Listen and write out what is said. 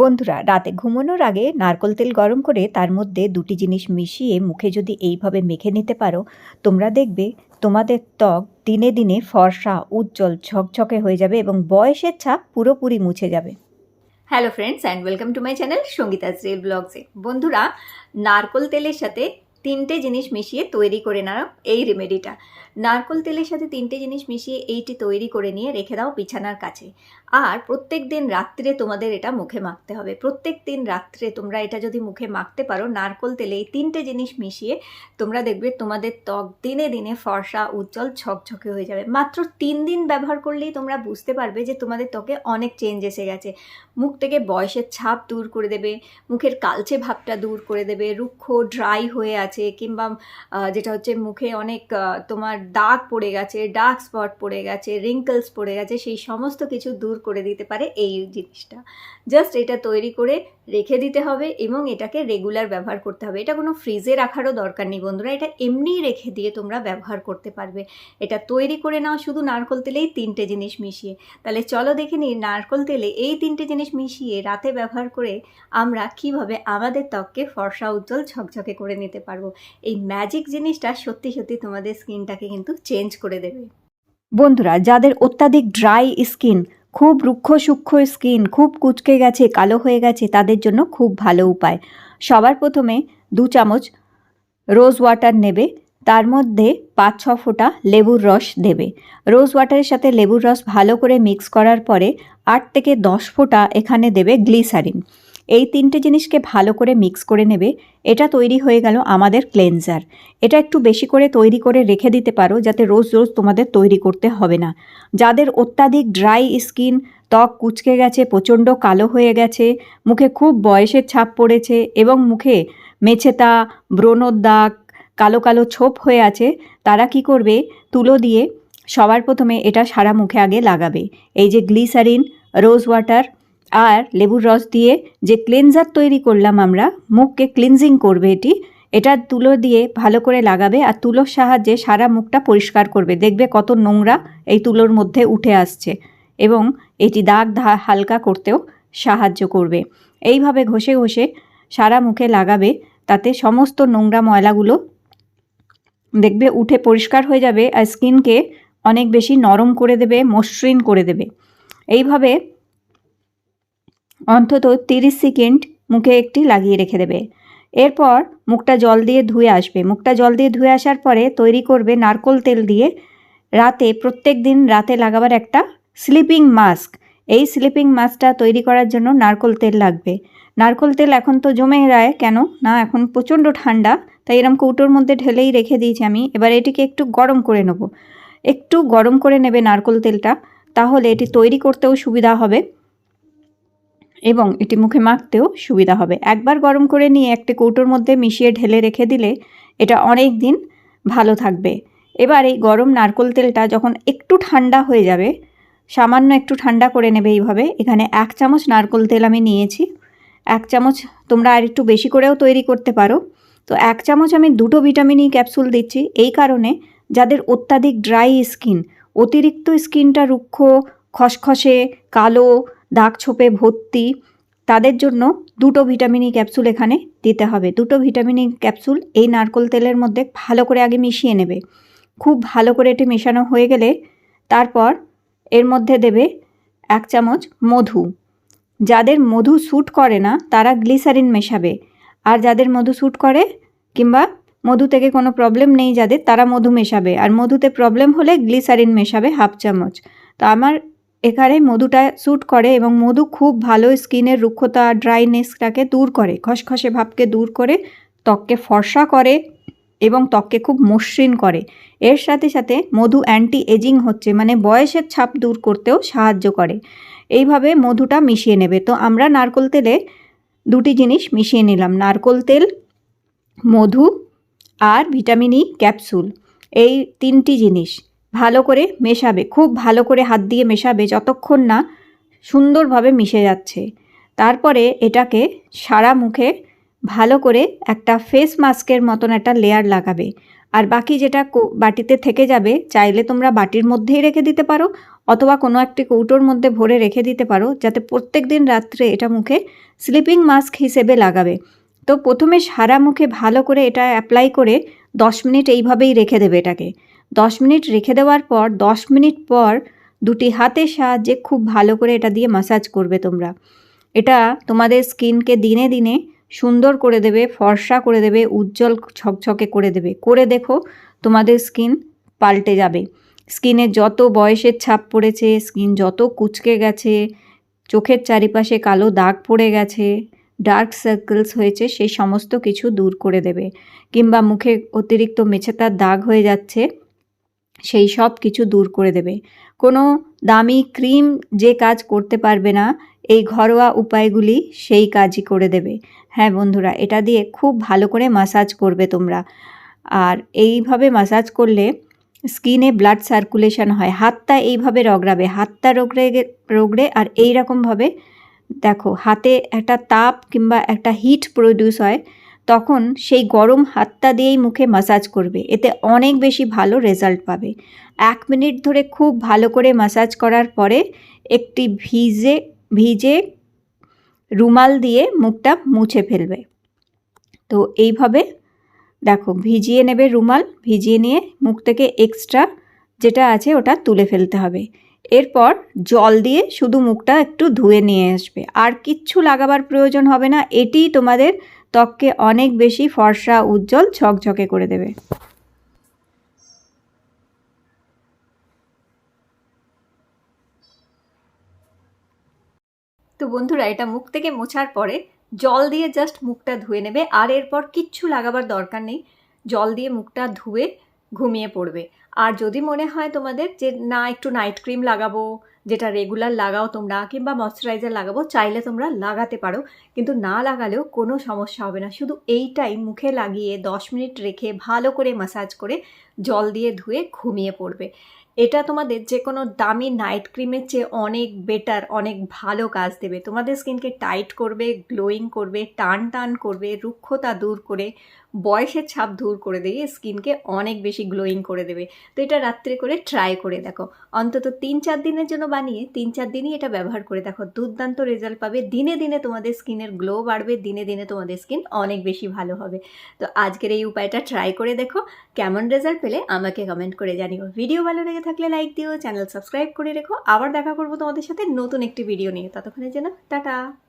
বন্ধুরা, রাতে ঘুমানোর আগে নারকোল তেল গরম করে তার মধ্যে দুটি জিনিস মিশিয়ে মুখে যদি এইভাবে মেখে নিতে পারো, তোমরা দেখবে তোমাদের ত্বক দিনে দিনে ফর্সা, উজ্জ্বল, ঝকঝকে হয়ে যাবে এবং বয়সের ছাপ পুরোপুরি মুছে যাবে। Hello friends and welcome to my channel Sangeeta Shri ব্লগসে বন্ধুরা, নারকোল তেলের সাথে তিনটে জিনিস মিশিয়ে তৈরি করে নাও এই রেমেডিটা নারকোল তেলের সাথে তিনটে জিনিস মিশিয়ে এইটি তৈরি করে নিয়ে রেখে দাও বিছানার কাছে। আর প্রত্যেক দিন রাত্রে তোমাদের এটা মুখে মাখতে হবে। প্রত্যেক দিন রাত্রে তোমরা এটা যদি মুখে মাখতে পারো, নারকোল তেলে এই তিনটে জিনিস মিশিয়ে তোমরা দেখবে তোমাদের ত্বক দিনে দিনে ফর্সা, উজ্জ্বল, ঝকঝকে হয়ে যাবে। মাত্র তিন দিন ব্যবহার করলেই তোমরা বুঝতে পারবে যে তোমাদের ত্বকে অনেক চেঞ্জ এসে গেছে। মুখ থেকে বয়সের ছাপ দূর করে দেবে, মুখের কালচে ভাবটা দূর করে দেবে, রুক্ষ ড্রাই হয়ে আছে, কিংবা যেটা হচ্ছে মুখে অনেক তোমার দাগ পড়ে গেছে ডার্ক স্পট পড়ে গেছে রিঙ্কলস পড়ে গেছে, সেই সমস্ত কিছু দূর করে দিতে পারে এই জিনিসটা। জাস্ট এটা তৈরি করে রেখে দিতে হবে এবং এটাকে রেগুলার ব্যবহার করতে হবে। এটা কোনো ফ্রিজে রাখারও দরকার নেই বন্ধুরা, এটা এমনিই রেখে দিয়ে তোমরা ব্যবহার করতে পারবে। এটা তৈরি করে নাও শুধু নারকোল তেলেই তিনটে জিনিস মিশিয়ে। তাহলে চলো দেখে নিই নারকোল তেলে এই তিনটে জিনিস মিশিয়ে রাতে ব্যবহার করে আমরা কীভাবে আমাদের ত্বককে ফর্সা, উজ্জ্বল, ঝকঝকে করে নিতে পারব। এই ম্যাজিক জিনিসটা সত্যি সত্যি তোমাদের স্কিনটাকে কিন্তু চেঞ্জ করে দেবে। বন্ধুরা, যাদের অত্যাধিক ড্রাই স্কিন খুব রুক্ষ সূক্ষ্ম স্কিন খুব কুচকে গেছে, কালো হয়ে গেছে, তাদের জন্য খুব ভালো উপায়। সবার প্রথমে দু চামচ রোজ ওয়াটার নেবে, তার মধ্যে পাঁচ ছ ফোঁটা লেবুর রস দেবে। রোজ ওয়াটারের সাথে লেবুর রস ভালো করে মিক্স করার পরে আট থেকে দশ ফোঁটা এখানে দেবে গ্লিসারিন এই তিনটে জিনিসকে ভালো করে মিক্স করে নেবে। এটা তৈরি হয়ে গেল আমাদের ক্লেনজার এটা একটু বেশি করে তৈরি করে রেখে দিতে পারো যাতে রোজ রোজ তোমাদের তৈরি করতে হবে না। যাদের অত্যাধিক ড্রাই স্কিন ত্বক কুচকে গেছে, প্রচণ্ড কালো হয়ে গেছে, মুখে খুব বয়সের ছাপ পড়েছে এবং মুখে মেছেতা, ব্রণর দাগ, কালো কালো ছোপ হয়ে আছে, তারা কি করবে? তুলো দিয়ে সবার প্রথমে এটা সারা মুখে আগে লাগাবে। এই যে গ্লিসারিন রোজ ওয়াটার আর লেবুর রস দিয়ে যে ক্লেনজার তৈরি করলাম আমরা, মুখকে ক্লিনজিং করবে এটি, এটা তুলো দিয়ে ভালো করে লাগাবে আর তুলোর সাহায্যে সারা মুখটা পরিষ্কার করবে। দেখবে কত নোংরা এই তুলোর মধ্যে উঠে আসছে এবং এটি দাগ হালকা করতেও সাহায্য করবে। এইভাবে ঘষে ঘষে সারা মুখে লাগাবে, তাতে সমস্ত নোংরা ময়লাগুলো দেখবে উঠে পরিষ্কার হয়ে যাবে আর স্কিনকে অনেক বেশি নরম করে দেবে, মসৃণ করে দেবে। এইভাবে অন্তত তিরিশ সেকেন্ড মুখে একটি লাগিয়ে রেখে দেবে। এরপর মুখটা জল দিয়ে ধুয়ে আসবে। মুখটা জল দিয়ে ধুয়ে আসার পরে তৈরি করবে নারকোল তেল দিয়ে রাতে প্রত্যেক দিন রাতে লাগাবার একটা স্লিপিং মাস্ক। এই স্লিপিং মাস্কটা তৈরি করার জন্য নারকোল তেল লাগবে। নারকোল তেল এখন তো জমে যায় কেন? না, এখন প্রচণ্ড ঠান্ডা, তাই এরম কৌটোর মধ্যে ঢেলেই রেখে দিয়েছি আমি। এবার এটিকে একটু গরম করে নেব। একটু গরম করে নেবে নারকোল তেলটা, তাহলে এটি তৈরি করতেও সুবিধা হবে। এবং এটি মুখে মাখতেও সুবিধা হবে। একবার গরম করে নিয়ে একটি কৌটোর মধ্যে মিশিয়ে ঢেলে রেখে দিলে এটা অনেক দিন ভালো থাকবে। এবার এই গরম নারকোল তেলটা যখন একটু ঠান্ডা হয়ে যাবে, সামান্য একটু ঠান্ডা করে নেবে এইভাবে, এখানে এক চামচ নারকোল তেল আমি নিয়েছি। এক চামচ তোমরা আর একটু বেশি করেও তৈরি করতে পারো। তো এক চামচ আমি দুটো ভিটামিনই ক্যাপসুল দিচ্ছি, এই কারণে যাদের অত্যাধিক ড্রাই স্কিন, অতিরিক্ত স্কিনটা রুক্ষ, খসখসে, কালো দাগ ছোপে ভর্তি। তাদের জন্য দুটো ভিটামিনই ক্যাপসুল এখানে দিতে হবে। দুটো ভিটামিনই ক্যাপসুল এই নারকোল তেলের মধ্যে ভালো করে আগে মিশিয়ে নেবে। খুব ভালো করে এটি মেশানো হয়ে গেলে তারপর এর মধ্যে দেবে এক চামচ মধু। যাদের মধু স্যুট করে না, তারা গ্লিসারিন মেশাবে। আর যাদের মধু স্যুট করে কিংবা মধু থেকে কোনো প্রবলেম নেই যাদের, তারা মধু মেশাবে। আর মধুতে প্রবলেম হলে গ্লিসারিন মেশাবে হাফ চামচ। তো আমার এখানে মধুটা স্যুট করে এবং মধু খুব ভালো স্কিনের রুক্ষতা ড্রাইনেসটাকে দূর করে, খসখসে ভাবকে দূর করে, ত্বককে ফর্সা করে এবং ত্বককে খুব মসৃণ করে। এর সাথে সাথে মধু অ্যান্টি এজিং হচ্ছে মানে বয়সের ছাপ দূর করতেও সাহায্য করে। এইভাবে মধুটা মিশিয়ে নেবে। তো আমরা নারকোল তেলে দুটি জিনিস মিশিয়ে নিলাম, নারকোল তেল, মধু আর ভিটামিন ই ক্যাপসুল এই তিনটি জিনিস। ভালো করে মেশাবে, খুব ভালো করে হাত দিয়ে মেশাবে যতক্ষণ না সুন্দরভাবে মিশে যাচ্ছে। তারপরে এটাকে সারা মুখে ভালো করে একটা ফেস মাস্কের মতন একটা লেয়ার লাগাবে। আর বাকি যেটা বাটিতে থেকে যাবে, চাইলে তোমরা বাটির মধ্যেই রেখে দিতে পারো অথবা কোনো একটি কৌটোর মধ্যে ভরে রেখে দিতে পারো যাতে প্রত্যেক দিন রাত্রে এটা মুখে স্লিপিং মাস্ক হিসেবে লাগাবে। তো প্রথমে সারা মুখে ভালো করে এটা অ্যাপ্লাই করে দশ মিনিট এইভাবেই রেখে দেবে এটাকে। দশ মিনিট রেখে দেওয়ার পর, দশ মিনিট পর দুটি হাতের সাহায্যে খুব ভালো করে এটা দিয়ে মাসাজ করবে তোমরা। এটা তোমাদের স্কিনকে দিনে দিনে সুন্দর করে দেবে, ফর্সা করে দেবে, উজ্জ্বল ছকছকে করে দেবে। করে দেখো তোমাদের স্কিন পাল্টে যাবে। স্কিনে যত বয়সের ছাপ পড়েছে, স্কিন যত কুচকে গেছে, চোখের চারিপাশে কালো দাগ পড়ে গেছে, ডার্ক সার্কেলস হয়েছে, সেই সমস্ত কিছু দূর করে দেবে। কিংবা মুখে অতিরিক্ত মেছেতার দাগ হয়ে যাচ্ছে সেই সব কিছু দূর করে দেবে। কোনো দামি ক্রিম যে কাজ করতে পারবে না, এই ঘরোয়া উপায়গুলি সেই কাজই করে দেবে। হ্যাঁ বন্ধুরা, এটা দিয়ে খুব ভালো করে মাসাজ করবে তোমরা। আর এইভাবে মাসাজ করলে স্কিনে ব্লাড সার্কুলেশন হয়। হাতটা এইভাবে রগড়াবে, হাতটা রগড়ে রগড়ে আর এইরকমভাবে দেখো, হাতে একটা তাপ কিংবা একটা হিট প্রডিউস হয়। তখন সেই গরম হাতটা দিয়েই মুখে মাসাজ করবে। এতে অনেক বেশি ভালো রেজাল্ট পাবে। এক মিনিট ধরে খুব ভালো করে মাসাজ করার পরে একটি ভিজে ভিজে রুমাল দিয়ে মুখটা মুছে ফেলবে। তো এইভাবে দেখো, ভিজিয়ে নেবে রুমাল, ভিজিয়ে নিয়ে মুখ থেকে এক্সট্রা যেটা আছে ওটা তুলে ফেলতে হবে। এরপর জল দিয়ে শুধু মুখটা একটু ধুয়ে নিয়ে আসবে। আর কিচ্ছু লাগাবার প্রয়োজন হবে না। এটিই তোমাদের ত্বককে অনেক বেশি ফর্সা, উজ্জ্বল, ঝকঝকে করে দেবে। তো বন্ধুরা, এটা মুখ থেকে মোছার পরে জল দিয়ে জাস্ট মুখটা ধুয়ে নেবে, আর এরপর কিচ্ছু লাগাবার দরকার নেই। জল দিয়ে মুখটা ধুয়ে ঘুমিয়ে পড়বে। আর যদি মনে হয় তোমাদের যে, না, একটু নাইট ক্রিম লাগাবো যেটা রেগুলার লাগাও তোমরা, কিংবা ময়শ্চারাইজার লাগাবো, চাইলে তোমরা লাগাতে পারো, কিন্তু না লাগালেও কোনো সমস্যা হবে না। শুধু এইটাই, মুখে লাগিয়ে দশ মিনিট রেখে ভালো করে মাসাজ করে জল দিয়ে ধুয়ে ঘুমিয়ে পড়বে। এটা তোমাদের যে কোনো দামি নাইট ক্রিমের চেয়ে অনেক বেটার অনেক ভালো কাজ দেবে। তোমাদের স্কিনকে টাইট করবে গ্লোয়িং করবে, টান টান করবে, রুক্ষতা দূর করে বয়সের ছাপ দূর করে দিয়ে স্কিনকে অনেক বেশি গ্লোয়িং করে দেবে। তো এটা রাত্রে করে ট্রাই করে দেখো। অন্তত তিন চার দিনের জন্য বানিয়ে তিন চার দিনই এটা ব্যবহার করে দেখো। দুর্দান্ত রেজাল্ট পাবে। দিনে দিনে তোমাদের স্কিনের গ্লো বাড়বে, দিনে দিনে তোমাদের স্কিন অনেক বেশি ভালো হবে। তো আজকের এই উপায়টা ট্রাই করে দেখো। কেমন রেজাল্ট পেলে আমাকে কমেন্ট করে জানিও। ভিডিও ভালো লেগে থাকলে লাইক দিও চ্যানেল সাবস্ক্রাইব করে রেখো। আবার দেখা করব তোমাদের সাথে নতুন একটি ভিডিও নিয়ে। ততক্ষণের জন্য টাটা!